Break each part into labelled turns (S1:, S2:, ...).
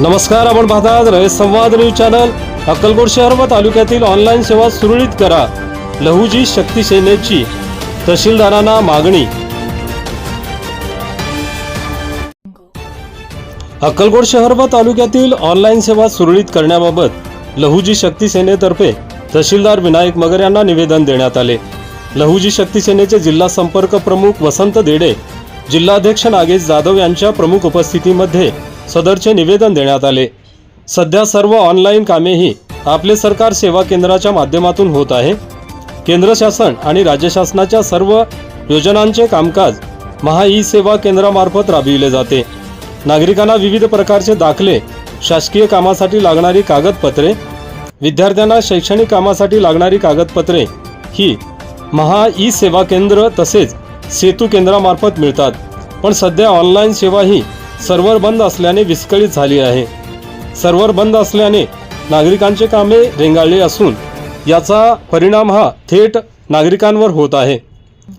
S1: नमस्कार आपण पाहतात रयत संवाद न्यूज चॅनल. अक्कलकोट शहर व तालुक्यातील ऑनलाईन सेवा सुरळीत करा. लहुजी शक्ती सेनेची तहसीलदारांना मागणी. अक्कलकोट शहर व तालुक्यातील ऑनलाईन सेवा सुरळीत करण्याबाबत लहुजी शक्ती सेनेतर्फे तहसीलदार विनायक मगर यांना निवेदन देण्यात आले. लहुजी शक्ती सेनेचे जिल्हा संपर्क प्रमुख वसंत देडे जिल्हाध्यक्ष नागेश जाधव यांच्या प्रमुख उपस्थितीमध्ये सदरचे निवेदन देण्यात आले. सध्या सर्व ऑनलाईन कामेही आपले सरकार सेवा केंद्राच्या माध्यमातून होत आहे. केंद्र शासन आणि राज्य शासनाच्या सर्व योजनांचे कामकाज महा ई सेवा केंद्रामार्फत राबविले जाते. नागरिकांना विविध प्रकारचे दाखले शासकीय कामासाठी लागणारी कागदपत्रे विद्यार्थ्यांना शैक्षणिक कामासाठी लागणारी कागदपत्रे ही महा ई सेवा केंद्र तसेच सेतू केंद्रामार्फत मिळतात. पण सध्या ऑनलाईन सेवा ही सर्व्हर बंद असल्याने विस्कळीत झाली आहे. सर्व्हर बंद असल्याने नागरिकांचे कामे रेंगाळली असून याचा परिणाम हा थेट नागरिकांवर होत आहे.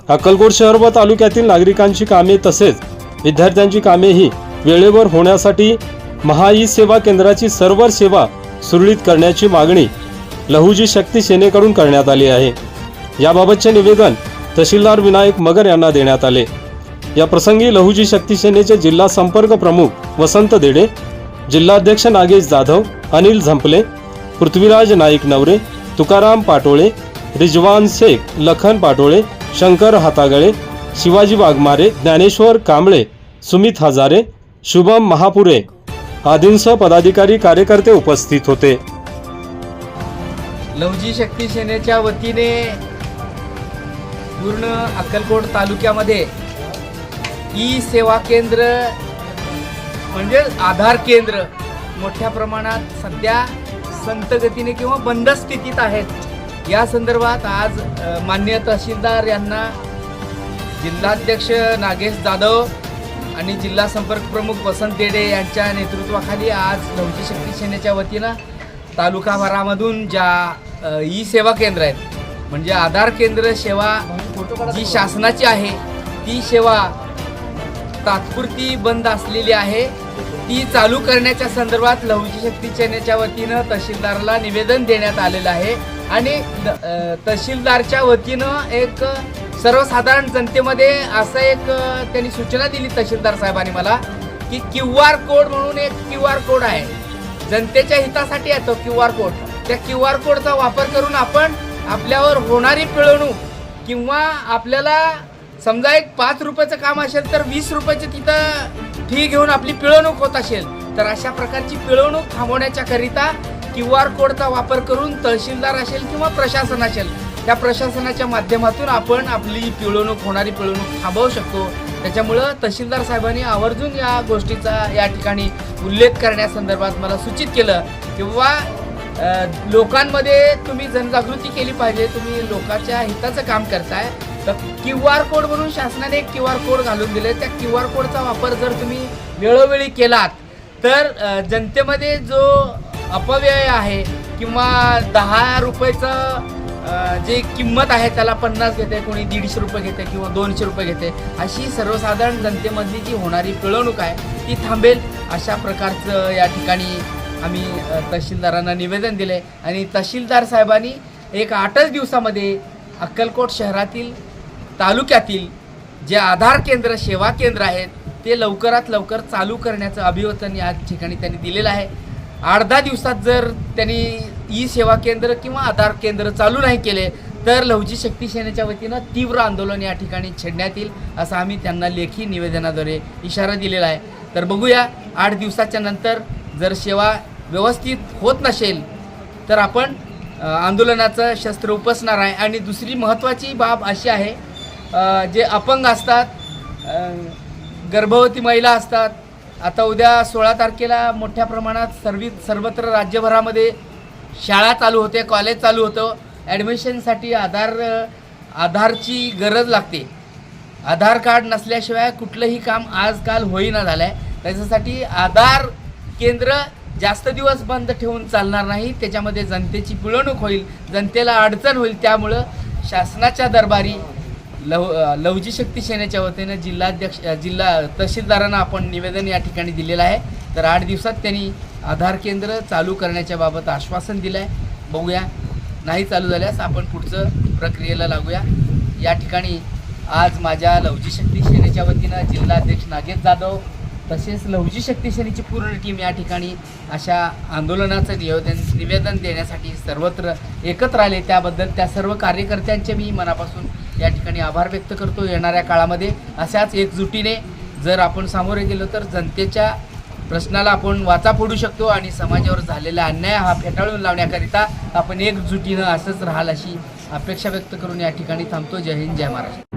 S1: अक्कलकोट शहर व तालुक्यातील नागरिकांची कामे तसेच विद्यार्थ्यांची कामे ही वेळेवर होण्यासाठी महा ई सेवा केंद्राची सर्व्हर सेवा सुरळीत करण्याची मागणी लहुजी शक्ती सेनेकडून करण्यात आली आहे. याबाबतचे निवेदन तहसीलदार विनायक मगर यांना देण्यात आले. या प्रसंगी लहुजी शक्ती सेनेचे जिल्हा संपर्क प्रमुख वसंत देडे जिल्हाध्यक्ष नागेश जाधव अनिल झंपले पृथ्वीराज नाईक नवरे तुकाराम पाटोळे रिजवान शेख लखन पाटोळे शंकर हातागळे शिवाजी वाघमारे ज्ञानेश्वर कांबळे सुमित हजारे शुभम महापुरे आदींसह पदाधिकारी कार्यकर्ते उपस्थित होते.
S2: लवजी शक्ती सेनेच्या वतीने पूर्ण अक्कलकोट तालुक्यामध्ये ई सेवा केंद्र म्हणजे आधार केंद्र मोठ्या प्रमाणात सध्या संत गतीने किंवा बंद स्थितीत आहेत. या संदर्भात आज मान्य तहसीलदार यांना जिल्हाध्यक्ष नागेश जाधव आणि जिल्हा संपर्क प्रमुख वसंत देडे यांच्या नेतृत्वाखाली आज लवजी शक्ती सेनेच्या वतीनं तालुकाभरामधून ज्या ई सेवा केंद्र आहेत म्हणजे आधार केंद्र सेवा जी शासनाची आहे ती सेवा तात्पुरती बंद असलेली आहे. ती चालू करण्याच्या संदर्भात लहुजी शक्ती सेनेच्या वतीनं तहसीलदारला निवेदन देण्यात आलेलं आहे. आणि द- तहसीलदारच्या वतीनं एक सर्वसाधारण जनतेमध्ये असं एक त्यांनी सूचना दिली तहसीलदार साहेबांनी मला की क्यू आर कोड म्हणून एक क्यू आर कोड आहे. जनतेच्या हितासाठी आहे तो क्यू आर कोड. त्या क्यू आर कोडचा वापर करून आपण आपल्यावर होणारी पिळवणूक किंवा आपल्याला समजा एक पाच रुपयाचं काम असेल तर वीस रुपयाची तिथं फी घेऊन आपली पिळवणूक होत असेल तर अशा प्रकारची पिळवणूक थांबवण्याच्या करिता क्यू आर कोडचा वापर करून तहसीलदार असेल किंवा प्रशासन असेल त्या प्रशासनाच्या माध्यमातून आपण आपली पिळवणूक होणारी पिळवणूक थांबवू शकतो. त्याच्यामुळं तहसीलदार साहेबांनी आवर्जून या गोष्टीचा या ठिकाणी उल्लेख करण्यासंदर्भात मला सूचित केलं किंवा लोकांमध्ये तुम्ही जनजागृती केली पाहिजे तुम्ही लोकांच्या हिताचं काम करताय तर क्यू आर कोड म्हणून शासनाने एक क्यू आर कोड घालून दिले त्या क्यू आर कोडचा वापर जर तुम्ही वेळोवेळी केलात तर जनतेमध्ये जो अपव्यय आहे किंवा दहा रुपयाचं जे किंमत आहे त्याला पन्नास घेते कोणी दीडशे रुपये घेते किंवा दोनशे रुपये घेते अशी सर्वसाधारण जनतेमधली जी होणारी पिळवणूक आहे ती थांबेल अशा प्रकारचं या ठिकाणी आम्ही तहसीलदारांना निवेदन दिले आणि तहसीलदार साहेबांनी एक आठच दिवसामध्ये अक्कलकोट शहरातील तालुक्यातील जे आधार केंद्र सेवा केंद्र आहेत ते लवकरात लवकर चालू करण्याचं अभिवतन या ठिकाणी त्यांनी दिलेलं आहे. आठ दहा दिवसात जर त्यांनी ई सेवा केंद्र किंवा आधार केंद्र चालू नाही केले तर लवजी शक्ती सेनेच्या वतीनं तीव्र आंदोलन या ठिकाणी छेडण्यात येईल असं आम्ही त्यांना लेखी निवेदनाद्वारे इशारा दिलेला आहे. तर बघूया आठ दिवसाच्या नंतर जर सेवा व्यवस्थित होत नसेल तर आपण आंदोलनाचं शस्त्र उपसणार आहे. आणि दुसरी महत्त्वाची बाब अशी आहे जे अपंग असतात गर्भवती महिला असतात आता उद्या सोळा तारखेला मोठ्या प्रमाणात सर्वी सर्वत्र राज्यभरामध्ये शाळा चालू होते कॉलेज चालू होतं. ॲडमिशनसाठी आधार आधारची गरज लागते. आधार कार्ड नसल्याशिवाय कुठलंही काम आजकाल होईना झालं आहे त्याच्यासाठी आधार केंद्र जास्त दिवस बंद ठेवून चालणार नाही. त्याच्यामध्ये जनतेची पिळवणूक होईल जनतेला अडचण होईल. त्यामुळं शासनाच्या दरबारी लव लवजी शक्ती सेनेच्या वतीनं जिल्हाध्यक्ष जिल्हा तहसीलदारांना आपण निवेदन या ठिकाणी दिलेलं आहे. तर आठ दिवसात त्यांनी आधार केंद्र चालू करण्याच्या बाबत आश्वासन दिलं आहे बघूया. नाही चालू झाल्यास आपण पुढचं प्रक्रियेला लागूया. या ठिकाणी आज माझ्या लवजी शक्ती सेनेच्या वतीनं जिल्हाध्यक्ष नागेश जाधव तसेच लवजी शक्ती सेनेची पूर्ण टीम या ठिकाणी अशा आंदोलनाचं निवेदन निवेदन देण्यासाठी सर्वत्र एकत्र आले. त्याबद्दल त्या सर्व कार्यकर्त्यांचे मी मनापासून या ठिकाणी आभार व्यक्त करतो. येणाऱ्या काळामध्ये अशाच एकजुटीने जर आपण सामोरे गेलो तर जनतेच्या प्रश्नाला आपण वाचा फोडू शकतो आणि समाजावर झालेला अन्याय हा फेटाळून लावण्याकरिता आपण एकजुटीनं असंच राहाल अशी अपेक्षा व्यक्त करून या ठिकाणी थांबतो. जय हिंद जय महाराष्ट्र.